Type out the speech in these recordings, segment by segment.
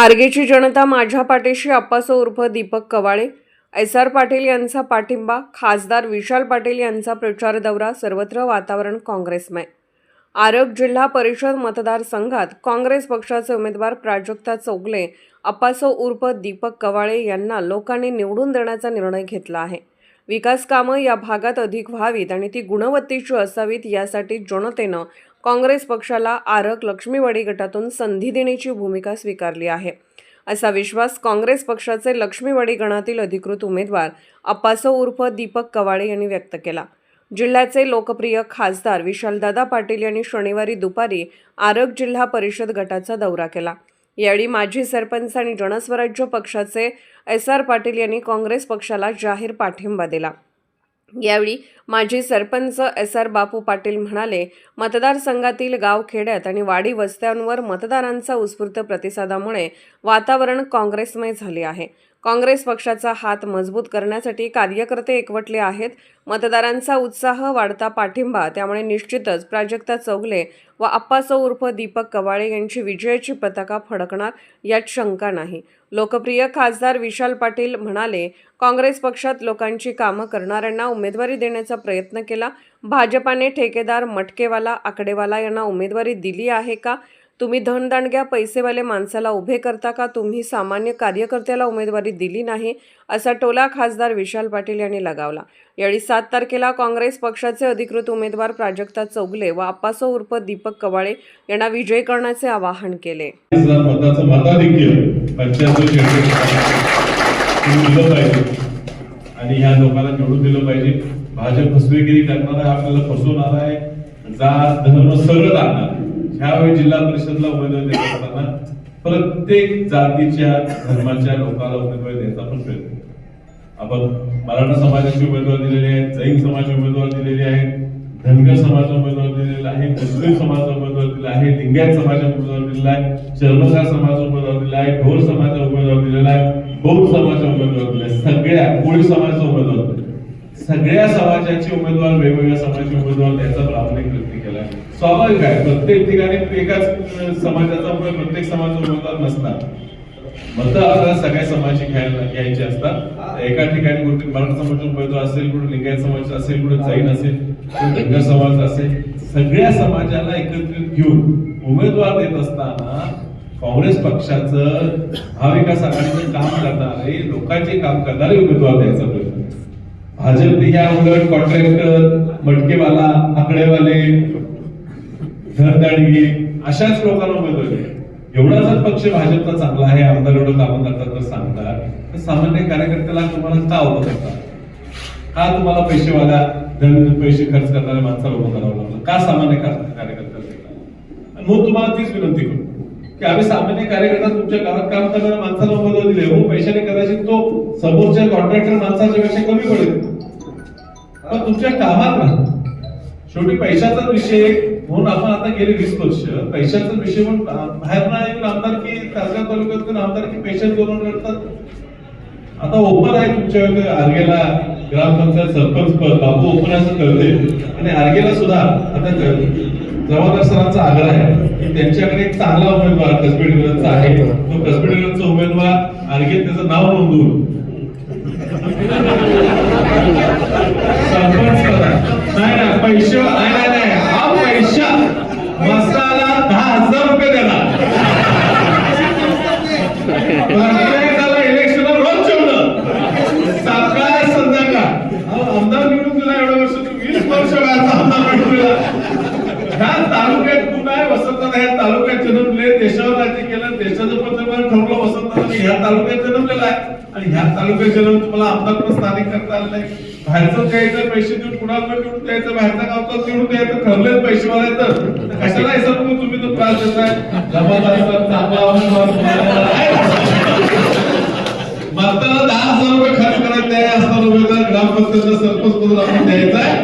आर्गेची जनता माझ्या पाठीशी अप्पासो उर्फ दीपक कवाळे. एस आर पाटील यांचा पाठिंबा खासदार विशाल पाटील यांचा प्रचार दौरा सर्वत्र वातावरण काँग्रेसमय. आरग जिल्हा परिषद मतदारसंघात काँग्रेस पक्षाचे उमेदवार प्राजक्ता चौगले अप्पासो उर्फ दीपक कवाळे यांना लोकांनी निवडून देण्याचा निर्णय घेतला आहे. विकास कामं या भागात अधिक व्हावीत आणि ती गुणवत्तेची असावीत यासाठी जनतेनं काँग्रेस पक्षाला आरक लक्ष्मीवाडी गटातून संधी देण्याची भूमिका स्वीकारली आहे. असा विश्वास काँग्रेस पक्षाचे लक्ष्मीवाडी गणातील अधिकृत उमेदवार अप्पासो उर्फ दीपक कवाळे यांनी व्यक्त केला. जिल्ह्याचे लोकप्रिय खासदार विशालदादा पाटील यांनी शनिवारी दुपारी आरग जिल्हा परिषद गटाचा दौरा केला. यावेळी माजी सरपंच आणि जनस्वराज्य पक्षाचे एस आर पाटील यांनी काँग्रेस पक्षाला जाहीर पाठिंबा दिला. यावेळी माजी सरपंच एस आर बापू पाटील म्हणाले मतदारसंघातील गावखेड्यात आणि वाडी वस्त्यांवर मतदारांचा उत्स्फूर्त प्रतिसादामुळे वातावरण काँग्रेसमय झाले आहे. काँग्रेस पक्षाचा हात मजबूत करण्यासाठी कार्यकर्ते एकवटले आहेत. मतदारांचा उत्साह वाढता पाठिंबा त्यामुळे निश्चितच प्राजक्ता चौगले व अप्पासो उर्फ दीपक कवाळे यांची विजयाची पताका फडकणार यात शंका नाही. लोकप्रिय खासदार विशाल पाटील म्हणाले काँग्रेस पक्षात लोकांची कामं करणाऱ्यांना उमेदवारी देण्याचा प्रयत्न केला. भाजपाने ठेकेदार मटकेवाला आकडेवाला यांना उमेदवारी दिली आहे का? तुम्ही धनदांडग्या पैसेवाले माणसाला उभे करता का? तुम्ही सामान्य कार्यकर्त्याला उमेदवारी दिली नाही असा टोला खासदार विशाल पाटील यांनी लगावला. यावेळी सात तारखेला काँग्रेस पक्षाचे अधिकृत उमेदवार प्राजक्ता चौगले व अप्पासो उर्फ दीपक कवाळे यांना विजयी करण्याचे आवाहन केले. आणि ह्या लोकांना निवडून दिलं पाहिजे. भाजप फसवेगिरी करणारा आपल्याला फसवणार आहे. जात धर्म सगळं टाकणार ह्यावेळी जिल्हा परिषदला उमेदवार देत असताना प्रत्येक जातीच्या धर्माच्या लोकांना उमेदवारी द्यायचा पण प्रयत्न आपण मराठा समाजाची उमेदवार दिलेली आहे जैन समाजाची उमेदवार दिलेली आहे धनगर समाजाचा उमेदवार दिलेला आहे मुस्लिम समाजाचा उमेदवार दिला आहे लिंगायत समाजाचा उमेदवार दिलेला आहे चर्मकार समाजाचा उमेदवार दिलेला आहे ढोर समाजाचा उमेदवार दिलेला आहे बौद्ध समाजाचा उमेदवार दिला आहे सगळ्या कोळी समाजाचा उमेदवार दिलेला आहे. सगळ्या समाजाचे उमेदवार वेगवेगळ्या समाजाचे उमेदवार द्यायचा प्रामाणिक प्रयत्न केला. स्वाभाविक आहे प्रत्येक ठिकाणी एकाच समाजाचा प्रत्येक समाजाचा उमेदवार नसणार. मत आपल्याला सगळ्या समाजाची घ्यायला घ्यायचे असतात. एका ठिकाणी कुठे मराठा समाजाचा उमेदवार असेल कुठे लिंगायत समाज असेल कुठे जैन असेल कुठे धनगर समाज असेल सगळ्या समाजाला एकत्रित घेऊन उमेदवार देत असताना काँग्रेस पक्षाचं महाविकास आघाडीचं काम करणारे लोकांचे काम करणारे उमेदवार द्यायचा प्रयत्न भाजपने ह्या उलट कॉन्ट्रॅक्टर मटकेवाला आकडेवाले धरदाडगे अशाच लोकांना उमेदवार एवढा जर पक्ष भाजपचा चांगला आहे आमदार एवढं कामं करतात तर सांगतात. तर सामान्य कार्यकर्त्याला तुम्हाला का उभं करतात का तुम्हाला पैसेवाल्या धन पैसे खर्च करणाऱ्या माणसाला उभं करावं लागलं? का सामान्य का- कार्यकर्त्याला मग तुम्हाला तीच विनंती करतो. की आम्ही सामान्य कार्यकर्ता तुमच्या गावात काम करणाऱ्या माणसाला उमेदवार दिले. हो पैशाने कदाचित तो समोरच्या कॉन्ट्रॅक्टर माणसाच्या पेक्षा कमी पडेल. पण तुमच्या कामात राहा शेवटी पैशाचा विषय म्हणून आपण आता गेले वीस वर्ष. पैशाचा विषय म्हणून बाहेर ना येऊन आमदारकी तासगाव तालुक्यातून आमदारकी पैशात करून करतात? आता ओपन आहे तुमच्या आर्गेला ग्रामपंचायत सरपंच पद बापू ओपन असं करते. आणि आर्गेला सुद्धा आता जवाहर सरांचा आग्रह आहे. की त्यांच्याकडे एक चांगला उमेदवार कसबेडकरांचा आहे. तो कसबेडकरांचा उमेदवार आर्गे त्याचं नाव नोंदवून. नाही नाही पैसे नाही नाही नाही हा पैसा मसाला दहा हजार रुपये देणार प्रत्येकाला इलेक्शन रोज जेवण सकाळ संध्याकाळ अहो, आमदार निवडून दिला एवढ्या वर्ष तू वीस वर्ष व्हायचा आमदार निवडून दिला ह्या तालुक्यात पुन्हा आहे वसंतदादा ह्या तालुक्यात जन्मले देशावर राज्य केलं देशाचं पंतप्रधान ठरवलं वसंतदादा ह्या तालुक्यात जन्मलेला आहे आणि ह्या तालुक्याच्या जन्म तुम्हाला आमदार पण स्थानिक करता आलं नाही बाहेरचं द्यायचं पैसे देऊन कुणाला निवडून द्यायचं बाहेरचा गावचा निवडून द्यायचं ठरलेच पैसे वाले तर कशाला हे सर्व तुम्ही तो त्रास देताय? जबाबदारीचा मात्र दहा हजार रुपये खर्च करायचे आहे असताना उमेदवार ग्रामपंचायतचा सरपंच म्हणून आपण द्यायचा आहे.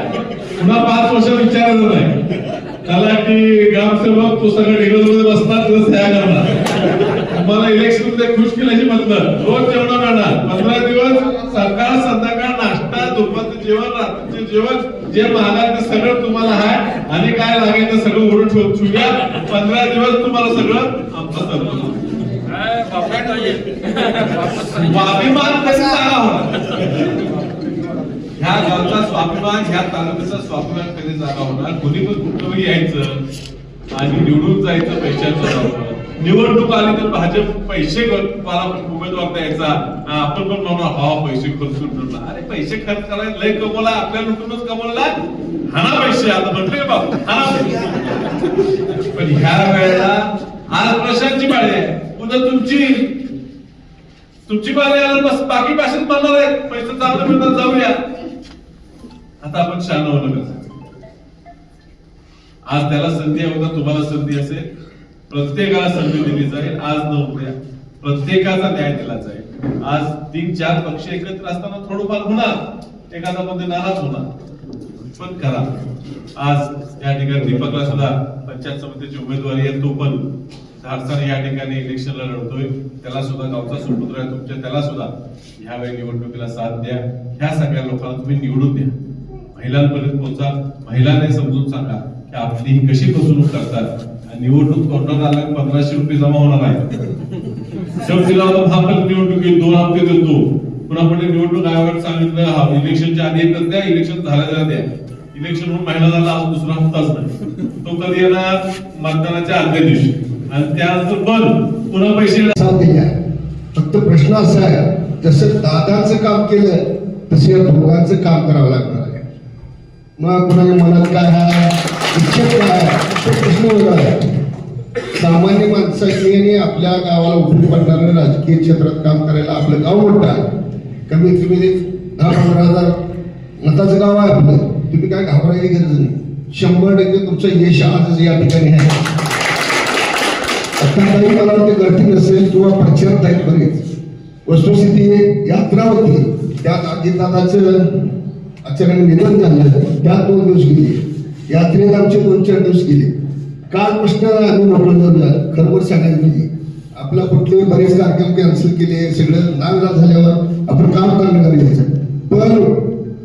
पुन्हा पाच वर्ष विचारायचं नाही. त्याला की ग्रामसेवक तो सगळं मध्ये बसतात तुला सह्या करणार. तुम्हाला इलेक्शनमध्ये खुश केल्याची मतलब रोज जेवढं मिळणार पंधरा दिवस सकाळ संध्याकाळ नाश्ता दुपारचं जेवण रात्रीचे जेवण. जे मागाल ते सगळं तुम्हाला आहे आणि काय लागेल ते सगळं ओढून ठेवूया. पंधरा दिवस तुम्हाला सगळं आमचं काय स्वाभिमान कसा जागा होणार? ह्या गावचा स्वाभिमान ह्या तालुक्याचा स्वाभिमान कधी जागा होणार? कोणी पण कुठलंही यायचं. आणि निवडून जायचं पैशाचं निवडणूक आली तर भाजप पैसे मला उमेदवार द्यायचा. आपण पण म्हणू हा पैसे खर्च ठेवला अरे पैसे खर्च करायला लय कमवला आपल्या लुटूनच कमवला. हाना पैसे आता म्हटले बाबा हाना पैसे. पण ह्या वेळेला आज प्रशांतची पाळी आहे. उद्या तुमची तुमची बारी आला बस बाकी भाषेत बनणार आहेत. पैसे चांगलं मिळतात जाऊया. आता आपण शान होणं आज त्याला संधी आहे तुम्हाला संधी असेल. प्रत्येकाला संधी दिली जाईल. आज न उद्या. प्रत्येकाचा न्याय दिला जाईल. आज तीन चार पक्ष एकत्र असताना थोडंफार होणार. एखादा मध्ये नाराज होणार. पण करा. आज या ठिकाणी दीपकला सुद्धा पंचायत समितीची उमेदवारी आहे तो पण. धाडसाने या ठिकाणी इलेक्शनला लढतोय. त्याला सुद्धा गावचा सुपुत्र आहे तुमच्या. त्याला सुद्धा ह्यावेळी निवडणुकीला साथ द्या. ह्या सगळ्या लोकांना तुम्ही निवडून द्या. महिलांपर्यंत पोहोचा. महिलांना समजून सांगा. आपली ही कशी फसवणूक करतात? निवडणूक तोंडात आल्या पंधराशे रुपये जमा होणार आहे शेवटी आपण हा पण निवडणुकीत दोन हप्ते देतो. पुन्हा आपण निवडणूक आयोगाने सांगितलं हा इलेक्शनच्या आधी एकच द्या इलेक्शन झाल्या द्या. इलेक्शन होऊन महिना झाला अजून दुसरा हप्ताच नाही. तो कधी येणार? मतदानाच्या आदल्या दिवशी. आणि त्यानंतर बंद. पुन्हा पैसे फक्त प्रश्न असा आहे जसं दादाचं काम केलं तसं या दोघांचं काम करावं लागणार आहे. मग कुणाला मनात काय काय तो प्रश्न वेगळा आहे. सामान्य माणसाची आणि आपल्या गावाला उपयोगी पडणारं राजकीय क्षेत्रात काम करायला आपलं गाव मोठं आहे. कमीत कमी दहा पंधरा हजार मताचं गाव आहे आपलं. तुम्ही काय घाबरायची गरज नाही. शंभर टक्के तुमचं यश आजच या ठिकाणी आहे. आता काही मला वाटते गर्दी नसेल किंवा प्रचार आहेत बरेच. वस्तुस्थिती यात्रा होती. त्यात अजितदादाचं अचानक निधन झालं. त्यात दोन दिवस गेले. यात्रेत आमचे दोन चार दिवस गेले. काल प्रश्न आम्ही मोकळं जाऊया खरोखर सांगायला म्हणजे आपला कुठले बरेच कार्यक्रम कॅन्सल केले. सगळं नागराज झाल्यावर आपण काम करणं गरजेचं पण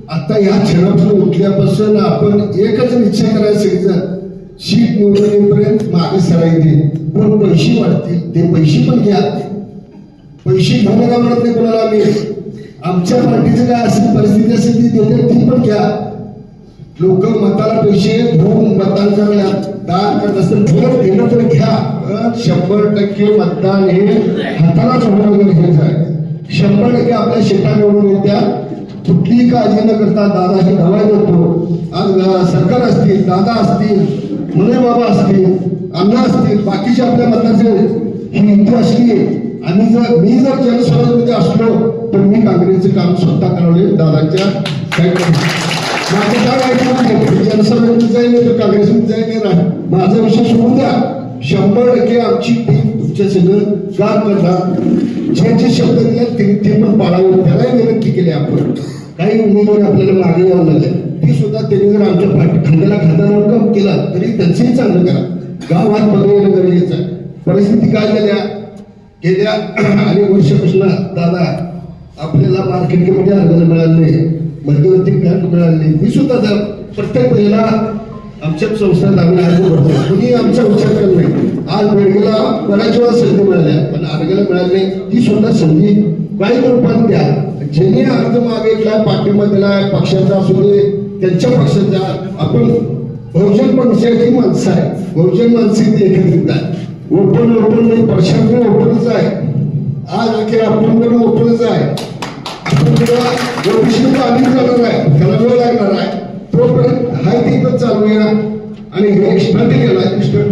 आता या क्षणापासून उठल्यापासून आपण एकच इच्छा करायला सगळेजण शीट निवडून मागे सरायचे पण पैसे वाढतील. ते पैसे पण घ्या. पैसे घेऊन नका म्हणत नाही कोणाला आम्ही. आमच्या पार्टीचं काय असेल परिस्थिती असेल ती देते ती पण घ्या. लोक मताला पैसे घेऊन मतदान करण्यात दान करत असतील भोट घेणं तर घ्या. शंभर टक्के मतदान हे हातालाच होणं गरजेचं आहे. शंभर टक्के आपल्या शेता निवडून येत्या. कुठलीही काळजी न करता दादा ही देतो आज सरकार असतील दादा असतील मुले बाबा असतील अण्णा असतील बाकीचे आपल्या मतदारचे ही युती असली आणि जर मी जर जनस्वराज्यमध्ये असलो तर मी काम स्वतः करवले दादाच्या माझं काय काँग्रेसमध्ये जाईल माझा विषय सोडून द्या. शंभर टक्के आमची टीम तुमच्या सगळं काम करणार जे जे शब्द दिले ते ते पण पाळावे. त्यालाही विनंती केली आपण. काही उमेदवार आपल्याला मागे यावं लागले ती सुद्धा त्यांनी जर आमच्या पाठ खांद्याला खांद्यावर काम केला तरी त्यांचंही चांगलं करा. गावात बघायला गरजेचं आहे. परिस्थिती काय झाल्या? गेल्या अनेक वर्षापासून दादा आपल्याला मार्केटमध्ये कमिटी मिळाले नाही मध्यवर्ती बँक मिळाली नाही. मी सुद्धा जर प्रत्येक वेळेला आमच्या संस्थेत आम्ही अर्ज भरतो. कुणी आमचा विचार करत नाही. आज बेडगेला बऱ्याच वेळा संधी मिळाल्या पण अर्गेला मिळाली नाही. ती सुद्धा संधी काही रूपात द्या. ज्यांनी अर्ज मागितला पाठिंबा दिला पक्षाचा असू दे त्यांच्या पक्षाचा. आपण बहुजन पक्षाची माणसं आहे बहुजन माणसं एकत्रित आहे ओपन ओपन नाही पक्षांकडे ओपनच आहे. आज अखेर आपण ओपनच आहे. आपण जेव्हा ओबीसी आधी चालू आहे त्याला वेळ लागणार आहे तोपर्यंत हाय तिथं आहे आणि हे एक्स्ट्रा केला एक्स्ट्रा